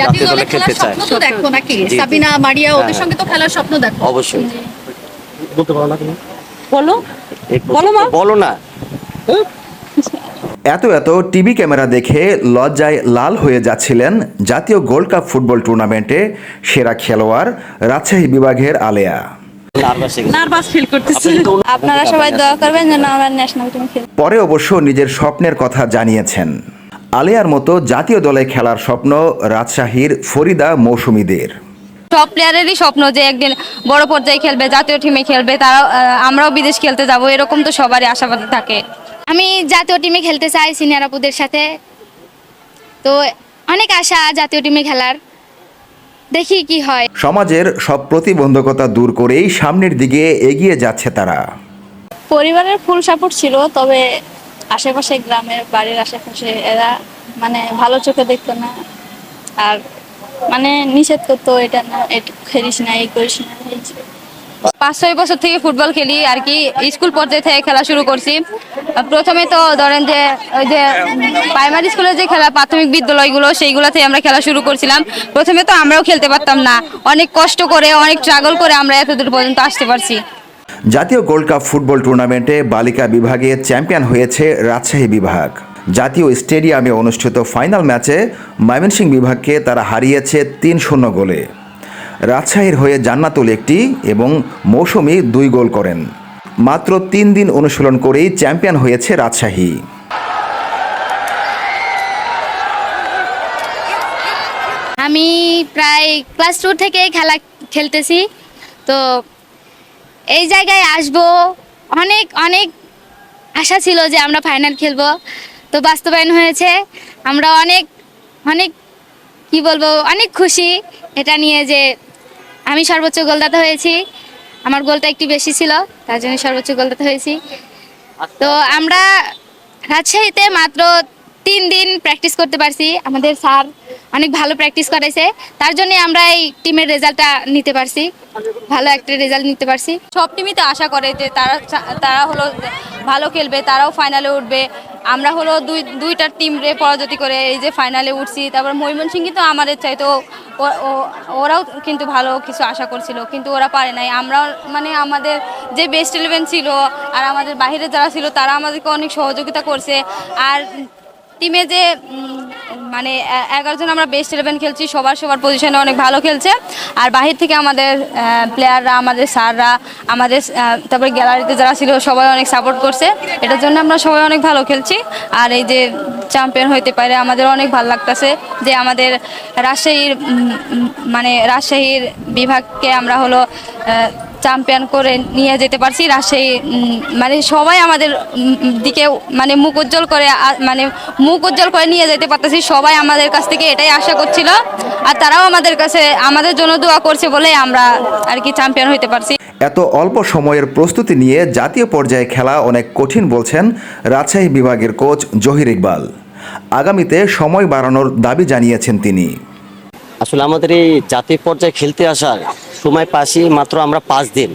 জাতীয় দলে খেলার স্বপ্ন তো দেখো নাকি। সাবিনা মারিয়া ওদের হ্যাঁ। সঙ্গে তো খেলার স্বপ্ন দেখো। অবশ্যই। বলো। এই প্রশ্ন বলো মা। বলো না। এত এত টিভি ক্যামেরা দেখে লজ্জায় লাল হয়ে যাচ্ছিলেন জাতীয় গোল্ড কাপ ফুটবল টুর্নামেন্টে সেরা খেলোয়াড় রাজশাহী বিভাগের আলেয়া। নার্ভাস নার্ভাস ফিল করতেছি। আপনারা সবাই দোয়া করবেন যেন আমরা ন্যাশনাল টিমে পরে অবশ্য নিজের স্বপ্নের কথা জানিয়েছেন। আলেয়ার মতো জাতীয় দলে খেলার স্বপ্ন রাজশাহীর ফরিদা মৌসুমীদের। সব প্লেয়ারেরই স্বপ্ন যে একদিন বড় পর্যায়ে খেলবে জাতীয় টিমে খেলবে তারা আমরাও বিদেশ খেলতে যাব এরকম তো সবারই আশাবাদ থাকে। আমি জাতীয় টিমে খেলতে চাই সিনিয়র আপুদের সাথে। তো অনেক আশা জাতীয় টিমে খেলার। দেখি কি হয়। সমাজের সব প্রতিবন্ধকতা দূর করেই সামনের দিকে এগিয়ে যাচ্ছে তারা। পরিবারের ফুল সাপোর্ট ছিল তবে আশেপাশে গ্রামের বাড়ির আশেপাশে এরা মানে ভালো চোখে দেখতো না। আর মানে নিষেধ করতো, এটা না, এটা খেলিস না, এই করিস না পাঁচ ছয় বছর থেকে ফুটবল খেলি আর কি, স্কুল পর্যায়ে থেকে খেলা শুরু করছি। প্রথমে তো ধরেন যে, ওই যে প্রাইমারি স্কুলে যে খেলা, প্রাথমিক বিদ্যালয়গুলো, সেইগুলোতে আমরা খেলা শুরু করছিলাম। প্রথমে তো আমরাও খেলতে পারতাম না। অনেক কষ্ট করে, অনেক ট্রাগল করে আমরা এতদূর পর্যন্ত আসতে পারছি। জাতীয় গোল্ড কাপ ফুটবল টুর্নামেন্টে বালিকা বিভাগে চ্যাম্পিয়ন হয়েছে রাজশাহী বিভাগ। জাতীয় স্টেডিয়ামে অনুষ্ঠিত ফাইনাল ম্যাচে ময়মনসিংহ বিভাগকে তারা হারিয়েছে তিন শূন্য গোলে। রাজশাহীর হয়ে জান্নাতুল একটি এবং মৌসুমি দুই গোল করেন। মাত্র তিন দিন অনুশীলন করেই চ্যাম্পিয়ন হয়েছে রাজশাহী। আমি প্রায় ক্লাস টু থেকে খেলা খেলতেছি, তো এই জায়গায় আসব। অনেক অনেক আশা ছিল যে আমরা ফাইনাল খেলব। তো বাস্তবায়ন হয়েছে। আমরা অনেক অনেক, কি বলব, অনেক খুশি এটা নিয়ে যে আমি সর্বোচ্চ গোলদাতা হয়েছি। আমার গোলটা একটু বেশি ছিল, তার জন্য সর্বোচ্চ গোলদাতা হয়েছি। তো আমরা রাজশাহীতে মাত্র তিন দিন প্র্যাকটিস করতে পারছি। আমাদের স্যার অনেক ভালো প্র্যাকটিস করাইছে। তার জন্য আমরা এই টিমের রেজাল্টটা নিতে পারছি। ভালো একটা রেজাল্ট নিতে পারছি। সব টিমই তো আশা করে যে তারা তারা হলো ভালো খেলবে, তারাও ফাইনালে উঠবে। আমরা হলো দুই, দুইটার টিম রে পরাজিত করে এই যে ফাইনালে উঠছি। তারপর ময়মনসিংহ তো আমাদের চাইতো ওরাও কিন্তু ভালো কিছু আশা করছিল, কিন্তু ওরা পারে নাই। আমরাও মানে আমাদের যে বেস্ট ইলেভেন ছিল আর আমাদের বাইরে যারা ছিল, তারা আমাদেরকে অনেক সহযোগিতা করছে। আর টিমে যে মানে এগারো জন আমরা বেস্ট ইলেভেন খেলছি, সবার সবার পজিশনে অনেক ভালো খেলছে। আর বাহির থেকে আমাদের প্লেয়াররা আমাদের স্যাররা, আমাদের তারপরে গ্যালারিতে যারা ছিল, সবাই অনেক সাপোর্ট করছে। এটার জন্য আমরা সবাই অনেক ভালো খেলছি। আর এই যে চ্যাম্পিয়ন হইতে পারে, আমাদের অনেক ভালো লাগতেছে যে আমাদের রাজশাহীর মানে রাজশাহীর বিভাগকে আমরা হলো চ্যাম্পিয়ন করে নিয়ে যেতে পারছি। রাজশাহী মানে সবাই আমাদের দিকে মানে মুখ উজ্জ্বল করে মানে মুখ উজ্জ্বল করে নিয়ে যেতে পারতেছি। সবাই আমাদের কাছ থেকে এটাই আশা করছিল। আর তারাও আমাদের কাছে আমাদের জন্য দোয়া করছে বলে আমরা আর কি চ্যাম্পিয়ন হইতে পারছি। এত অল্প সময়ের প্রস্তুতি নিয়ে জাতীয় পর্যায়ে খেলা অনেক কঠিন বলছেন রাজশাহী বিভাগের কোচ জহির ইকবাল। আগামীতে সময় বাড়ানোর দাবি জানিয়েছেন তিনি। আসলে আমাদের এই জাতীয় পর্যায়ে খেলতে আসার সময় পাশি মাত্র আমরা পাঁচ দিন।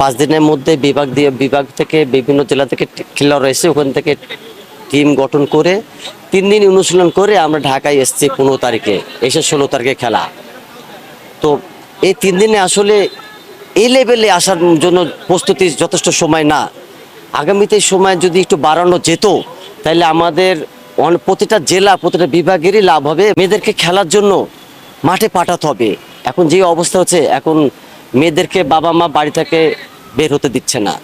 পাঁচ দিনের মধ্যে বিভাগ দিয়ে বিভাগ থেকে বিভিন্ন জেলা থেকে খেলোয়াড় রয়েছে ওখান থেকে টিম গঠন করে তিন দিন অনুশীলন করে আমরা ঢাকায় এসেছি পনেরো তারিখে, এসে ষোলো তারিখে খেলা। তো এই তিন দিনে আসলে এই লেভেলে আসার জন্য প্রস্তুতি যথেষ্ট সময় না। আগামীতে সময় যদি একটু বাড়ানো যেত, তাহলে আমাদের প্রতিটা জেলা, প্রতিটা বিভাগেরই লাভ হবে। মেয়েদেরকে খেলার জন্য মাঠে পাঠাতে হবে। এখন যে অবস্থা হচ্ছে, এখন মেয়েদেরকে বাবা মা বাড়ি থেকে বের হতে দিচ্ছে না।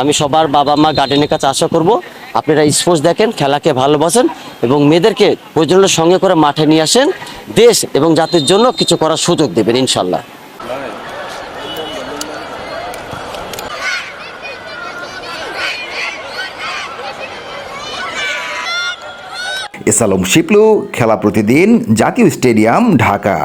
আমি সবার বাবা মা গার্ডেনের কাছে আশা করব, আপনারা স্পোর্টস দেখেন, খেলাকে ভালোবাসেন এবং মেয়েদেরকে প্রয়োজনের সঙ্গে করে মাঠে নিয়ে আসেন, দেশ এবং জাতির জন্য কিছু করার সুযোগ দেবেন, ইনশাল্লাহ। এসালম শিপলু, খেলা প্রতিদিন জাতীয় স্টেডিয়াম, ঢাকা।